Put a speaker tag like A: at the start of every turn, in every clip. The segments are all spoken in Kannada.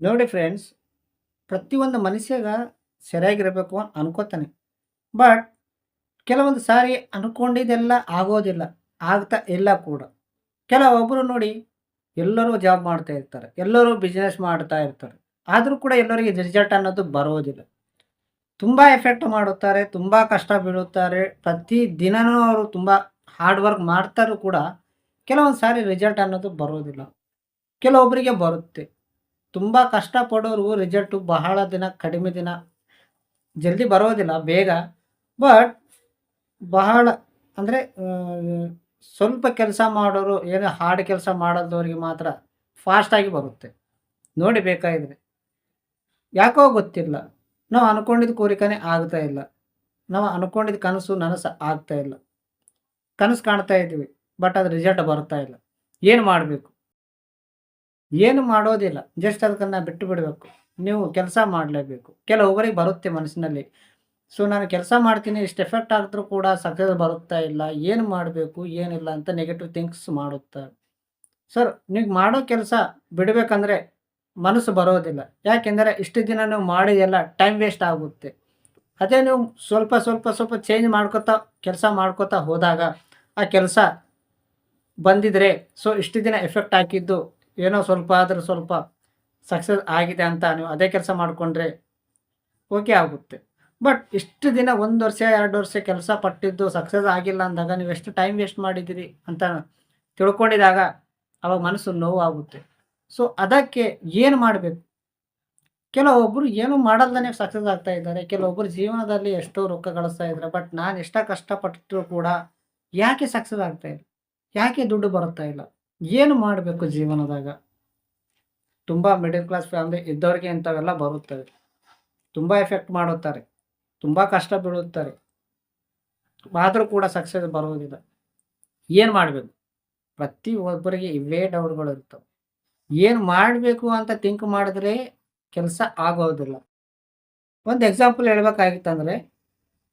A: ನೋಡಿ ಫ್ರೆಂಡ್ಸ್ ಪ್ರತಿಯೊಂದು ಮನುಷ್ಯಗ ಸರಿಯಾಗಿರಬೇಕು ಅನ್ಕೋತಾನೆ. ಬಟ್ ಕೆಲವೊಂದು ಸಾರಿ ಅನ್ಕೊಂಡಿದ್ದೆಲ್ಲ ಆಗೋದಿಲ್ಲ, ಆಗ್ತಾ ಇಲ್ಲ ಕೂಡ. ಕೆಲವೊಬ್ಬರು ನೋಡಿ ಎಲ್ಲರೂ ಜಾಬ್ ಮಾಡ್ತಾ ಇರ್ತಾರೆ, ಎಲ್ಲರೂ ಬಿಸ್ನೆಸ್ ಮಾಡ್ತಾ ಇರ್ತಾರೆ. ಆದರೂ ಕೂಡ ಎಲ್ಲರಿಗೆ ರಿಸಲ್ಟ್ ಅನ್ನೋದು ಬರೋದಿಲ್ಲ. ತುಂಬ ಎಫೆಕ್ಟ್ ಮಾಡುತ್ತಾರೆ, ತುಂಬ ಕಷ್ಟ ಬೀಳುತ್ತಾರೆ. ಪ್ರತಿ ದಿನನೂ ಅವರು ತುಂಬ ಹಾರ್ಡ್ ವರ್ಕ್ ಮಾಡ್ತಾರೂ ಕೂಡ ಕೆಲವೊಂದು ಸಾರಿ ರಿಸಲ್ಟ್ ಅನ್ನೋದು ಬರೋದಿಲ್ಲ. ಕೆಲವೊಬ್ಬರಿಗೆ ಬರುತ್ತೆ. ತುಂಬ ಕಷ್ಟಪಡೋರು ರಿಸಲ್ಟು ಬಹಳ ದಿನ, ಕಡಿಮೆ ದಿನ, ಜಲ್ದಿ ಬರೋದಿಲ್ಲ ಬೇಗ. ಬಟ್ ಬಹಳ ಅಂದರೆ ಸ್ವಲ್ಪ ಕೆಲಸ ಮಾಡೋರು, ಏನು ಹಾರ್ಡ್ ಕೆಲಸ ಮಾಡೋದವ್ರಿಗೆ ಮಾತ್ರ ಫಾಸ್ಟಾಗಿ ಬರುತ್ತೆ. ನೋಡಿ ಬೇಕಾಗಿದ್ರೆ. ಯಾಕೋ ಗೊತ್ತಿಲ್ಲ. ನಾವು ಅಂದ್ಕೊಂಡಿದ್ದ ಕೋರಿಕೆನೇ ಆಗ್ತಾ ಇಲ್ಲ. ನಾವು ಅಂದ್ಕೊಂಡಿದ್ದ ಕನಸು, ನನಸು ಆಗ್ತಾ ಇಲ್ಲ. ಕನಸು ಕಾಣ್ತಾ ಇದ್ದೀವಿ ಬಟ್ ಅದು ರಿಸಲ್ಟ್ ಬರ್ತಾ ಇಲ್ಲ. ಏನು ಮಾಡಬೇಕು? ಏನು ಮಾಡೋದಿಲ್ಲ. ಜಸ್ಟ್ ಅದಕ್ಕನ್ನ ಬಿಟ್ಟು ಬಿಡಬೇಕು. ನೀವು ಕೆಲಸ ಮಾಡಲೇಬೇಕು. ಕೆಲವೊಬ್ಬರಿಗೆ ಬರುತ್ತೆ ಮನಸ್ಸಿನಲ್ಲಿ. ಸೊ ನಾನು ಕೆಲಸ ಮಾಡ್ತೀನಿ, ಇಷ್ಟು ಎಫೆಕ್ಟ್ ಆದರೂ ಕೂಡ ಸಕ್ಸಸ್ ಬರುತ್ತಾ ಇಲ್ಲ, ಏನು ಮಾಡಬೇಕು, ಏನಿಲ್ಲ ಅಂತ ನೆಗೆಟಿವ್ ಥಿಂಕ್ಸ್ ಮಾಡುತ್ತಾರೆ ಸರ್ ನೀವು ಮಾಡೋ ಕೆಲಸ ಬಿಡಬೇಕಂದ್ರೆ ಮನಸ್ಸು ಬರೋದಿಲ್ಲ. ಯಾಕೆಂದರೆ ಇಷ್ಟು ದಿನ ನೀವು ಮಾಡಿದೆಲ್ಲ ಟೈಮ್ ವೇಸ್ಟ್ ಆಗುತ್ತೆ. ಅದೇ ನೀವು ಸ್ವಲ್ಪ ಸ್ವಲ್ಪ ಸ್ವಲ್ಪ ಚೇಂಜ್ ಮಾಡ್ಕೋತಾ, ಕೆಲಸ ಮಾಡ್ಕೋತಾ ಹೋದಾಗ ಆ ಕೆಲಸ ಬಂದಿದ್ರೆ ಸೊ ಇಷ್ಟು ದಿನ ಎಫೆಕ್ಟ್ ಹಾಕಿದ್ದು ಏನೋ ಸ್ವಲ್ಪ ಆದರೂ ಸ್ವಲ್ಪ ಸಕ್ಸಸ್ ಆಗಿದೆ ಅಂತ ನೀವು ಅದೇ ಕೆಲಸ ಮಾಡಿಕೊಂಡ್ರೆ ಓಕೆ ಆಗುತ್ತೆ. ಬಟ್ ಇಷ್ಟು ದಿನ ಒಂದು ವರ್ಷ, ಎರಡು ವರ್ಷ ಕೆಲಸ ಪಟ್ಟಿದ್ದು ಸಕ್ಸಸ್ ಆಗಿಲ್ಲ ಅಂದಾಗ ನೀವು ಎಷ್ಟು ಟೈಮ್ ವೇಸ್ಟ್ ಮಾಡಿದ್ದೀರಿ ಅಂತ ತಿಳ್ಕೊಂಡಿದಾಗ ಅವಾಗ ಮನಸ್ಸು ನೋವು ಆಗುತ್ತೆ ಸೊ ಅದಕ್ಕೆ ಏನು ಮಾಡಬೇಕು? ಕೆಲವೊಬ್ಬರು ಏನು ಮಾಡಲ್ದೇ ಸಕ್ಸಸ್ ಆಗ್ತಾ ಇದ್ದಾರೆ. ಕೆಲವೊಬ್ಬರು ಜೀವನದಲ್ಲಿ ಎಷ್ಟೋ ರೊಕ್ಕ ಗಳಿಸ್ತಾ ಇದ್ದಾರೆ. ಬಟ್ ನಾನು ಎಷ್ಟೋ ಕಷ್ಟಪಟ್ಟರು ಕೂಡ ಯಾಕೆ ಸಕ್ಸಸ್ ಆಗ್ತಾ ಇಲ್ಲ? ಯಾಕೆ ದುಡ್ಡು ಬರುತ್ತಾ ಇಲ್ಲ? ಏನು ಮಾಡಬೇಕು ಜೀವನದಾಗ? ತುಂಬ ಮಿಡಲ್ ಕ್ಲಾಸ್ ಫ್ಯಾಮಿಲಿ ಇದ್ದವ್ರಿಗೆ ಇಂಥವೆಲ್ಲ ಬರುತ್ತವೆ ತುಂಬ ಎಫೆಕ್ಟ್ ಮಾಡುತ್ತಾರೆ. ತುಂಬ ಕಷ್ಟ ಬೀಳುತ್ತಾರೆ. ಆದರೂ ಕೂಡ ಸಕ್ಸಸ್ ಬರುವುದಿಲ್ಲ. ಏನು ಮಾಡಬೇಕು? ಪ್ರತಿ ಒಬ್ಬರಿಗೆ ಇವೇ ಡೌಟ್ಗಳು ಇರ್ತವೆ. ಏನು ಮಾಡಬೇಕು ಅಂತ ಥಿಂಕ್ ಮಾಡಿದ್ರೆ ಕೆಲಸ ಆಗೋದಿಲ್ಲ. ಒಂದು ಎಕ್ಸಾಂಪಲ್ ಹೇಳ್ಬೇಕಾಗಿತ್ತಂದ್ರೆ,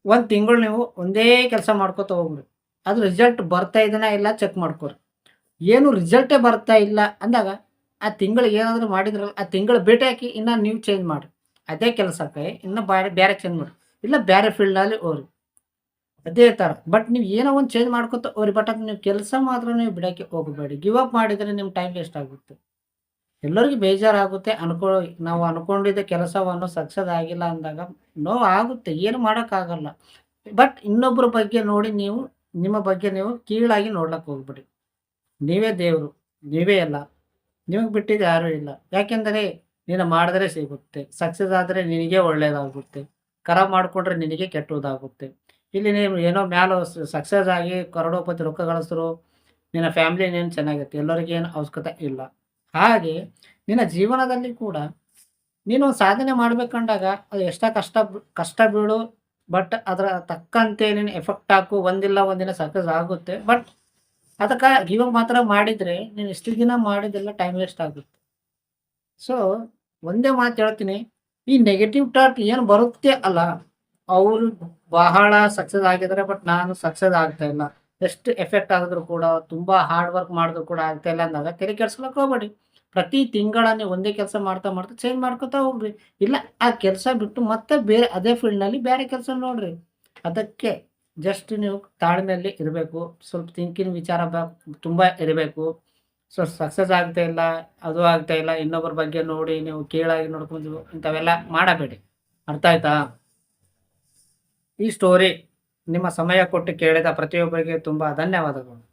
A: ಒಂದು ತಿಂಗಳು ನೀವು ಒಂದೇ ಕೆಲಸ ಮಾಡ್ಕೋತ ಹೋಗ್ರಿ. ಅದು ರಿಸಲ್ಟ್ ಬರ್ತಾ ಇದನ್ನ ಇಲ್ಲ ಚೆಕ್ ಮಾಡ್ಕೊರಿ. ಏನು ರಿಸಲ್ಟೇ ಬರ್ತಾ ಇಲ್ಲ ಅಂದಾಗ ಆ ತಿಂಗಳು ಏನಾದರೂ ಮಾಡಿದ್ರಲ್ಲ, ಆ ತಿಂಗಳು ಭೇಟಿ ಹಾಕಿ ಇನ್ನೂ ನೀವು ಚೇಂಜ್ ಮಾಡಿ ಅದೇ ಕೆಲಸಕ್ಕೆ ಇನ್ನೂ ಬೇರೆ ಬೇರೆ ಚೇಂಜ್ ಮಾಡಿ ಇಲ್ಲ ಬೇರೆ ಫೀಲ್ಡಲ್ಲಿ ಹೋಗ್ರಿ. ಅದೇ ಥರ ಬಟ್ ನೀವು ಏನೋ ಒಂದು ಚೇಂಜ್ ಮಾಡ್ಕೊತ ಹೋಗ್ರಿ. ಬಟ್ ಅದು ನೀವು ಕೆಲಸ ಮಾತ್ರ ನೀವು ಬಿಡೋಕ್ಕೆ ಹೋಗಬೇಡಿ. ಗಿವ್ ಅಪ್ ಮಾಡಿದರೆ ನಿಮ್ಮ ಟೈಮ್ ವೇಸ್ಟ್ ಆಗುತ್ತೆ. ಎಲ್ಲರಿಗೂ ಬೇಜಾರಾಗುತ್ತೆ. ಅನ್ಕೊ, ನಾವು ಅನ್ಕೊಂಡಿದ್ದ ಕೆಲಸವನ್ನು ಸಕ್ಸಸ್ ಆಗಿಲ್ಲ ಅಂದಾಗ ನೋವು ಆಗುತ್ತೆ. ಏನು ಮಾಡೋಕ್ಕಾಗಲ್ಲ. ಬಟ್ ಇನ್ನೊಬ್ಬರ ಬಗ್ಗೆ ನೋಡಿ ನೀವು, ನಿಮ್ಮ ಬಗ್ಗೆ ನೀವು ಕೀಳಾಗಿ ನೋಡ್ಲಕ್ಕೆ ಹೋಗ್ಬೇಡಿ. ನೀವೇ ದೇವರು, ನೀವೇ ಅಲ್ಲ ನಿಮಗೆ ಬಿಟ್ಟಿದ್ದು ಯಾರೂ ಇಲ್ಲ. ಯಾಕೆಂದರೆ ನೀನು ಮಾಡಿದ್ರೆ ಸಿಗುತ್ತೆ. ಸಕ್ಸಸ್ ಆದರೆ ನಿನಗೆ ಒಳ್ಳೆಯದಾಗುತ್ತೆ ಖರಾಬ್ ಮಾಡಿಕೊಂಡ್ರೆ ನಿನಗೆ ಕೆಟ್ಟದಾಗುತ್ತೆ. ಇಲ್ಲಿ ನೀವು ಏನೋ ಮ್ಯಾಲ ಸಕ್ಸಸ್ ಆಗಿ ಕರಡೋಪತಿ ರೊಕ್ಕ ಗಳಿಸಿದ್ರು ನಿನ್ನ ಫ್ಯಾಮಿಲಿ ಏನು ಚೆನ್ನಾಗಿರುತ್ತೆ. ಎಲ್ಲರಿಗೇನು ಅವಶ್ಯಕತೆ ಇಲ್ಲ. ಹಾಗೆ ನಿನ್ನ ಜೀವನದಲ್ಲಿ ಕೂಡ ನೀನು ಸಾಧನೆ ಮಾಡ್ಬೇಕಂಡಾಗ ಅದು ಎಷ್ಟೋ ಕಷ್ಟ ಕಷ್ಟ ಬೀಳು, ಬಟ್ ಅದರ ತಕ್ಕಂತೆ ನೀನು ಎಫೆಕ್ಟ್ ಹಾಕು. ಒಂದಿಲ್ಲ ಒಂದಿನ ಸಕ್ಸಸ್ ಆಗುತ್ತೆ. ಬಟ್ ಅದಕ್ಕೆ ಇವಾಗ ಮಾತ್ರ ಮಾಡಿದರೆ ನೀನು ಇಷ್ಟು ದಿನ ಮಾಡಿದ್ದೆಲ್ಲ ಟೈಮ್ ವೇಸ್ಟ್ ಆಗುತ್ತೆ. ಸೊ ಒಂದೇ ಮಾತು ಹೇಳ್ತೀನಿ, ಈ ನೆಗೆಟಿವ್ ಟಾಕ್ ಏನು ಬರುತ್ತೆ ಅಲ್ಲ, ಅವರು ಬಹಳ ಸಕ್ಸಸ್ ಆಗಿದ್ದಾರೆ ಬಟ್ ನಾನು ಸಕ್ಸಸ್ ಆಗ್ತಾ ಇಲ್ಲ. ಎಷ್ಟು ಎಫೆಕ್ಟ್ ಆದರೂ ಕೂಡ, ತುಂಬ ಹಾರ್ಡ್ ವರ್ಕ್ ಮಾಡಿದ್ರು ಕೂಡ ಆಗ್ತಾ ಇಲ್ಲ ಅಂದಾಗ ತಲೆ ಕೆಡ್ಸ್ಕೊಳಕ್ ಹೋಗ್ಬೇಡಿ. ಪ್ರತಿ ತಿಂಗಳ ಒಂದೇ ಕೆಲಸ ಮಾಡ್ತಾ ಮಾಡ್ತಾ ಚೇಂಜ್ ಮಾಡ್ಕೊತಾ ಹೋಗ್ರಿ. ಇಲ್ಲ, ಆ ಕೆಲಸ ಬಿಟ್ಟು ಮತ್ತೆ ಬೇರೆ, ಅದೇ ಫೀಲ್ಡ್ನಲ್ಲಿ ಬೇರೆ ಕೆಲಸ ನೋಡ್ರಿ. ಅದಕ್ಕೆ ಜಸ್ಟ್ ನೀವು ತಾಳ್ಮೆಯಲ್ಲಿ ಇರಬೇಕು. ಸ್ವಲ್ಪ ಥಿಂಕಿಂಗ್ ವಿಚಾರ ಬ, ತುಂಬ ಇರಬೇಕು. ಸೊ ಸಕ್ಸಸ್ ಆಗ್ತಾ ಇಲ್ಲ, ಅದು ಆಗ್ತಾ ಇಲ್ಲ, ಇನ್ನೊಬ್ಬರ ಬಗ್ಗೆ ನೋಡಿ, ನೀವು ಕೀಳಾಗಿ ನೋಡ್ಕೊಂಡು ಇಂಥವೆಲ್ಲ ಮಾಡಬೇಡಿ. ಅರ್ಥ ಆಯ್ತಾ? ಈ ಸ್ಟೋರಿ ನಿಮ್ಮ ಸಮಯ ಕೊಟ್ಟು ಕೇಳಿದ ಪ್ರತಿಯೊಬ್ಬರಿಗೆ ತುಂಬ ಧನ್ಯವಾದಗಳು.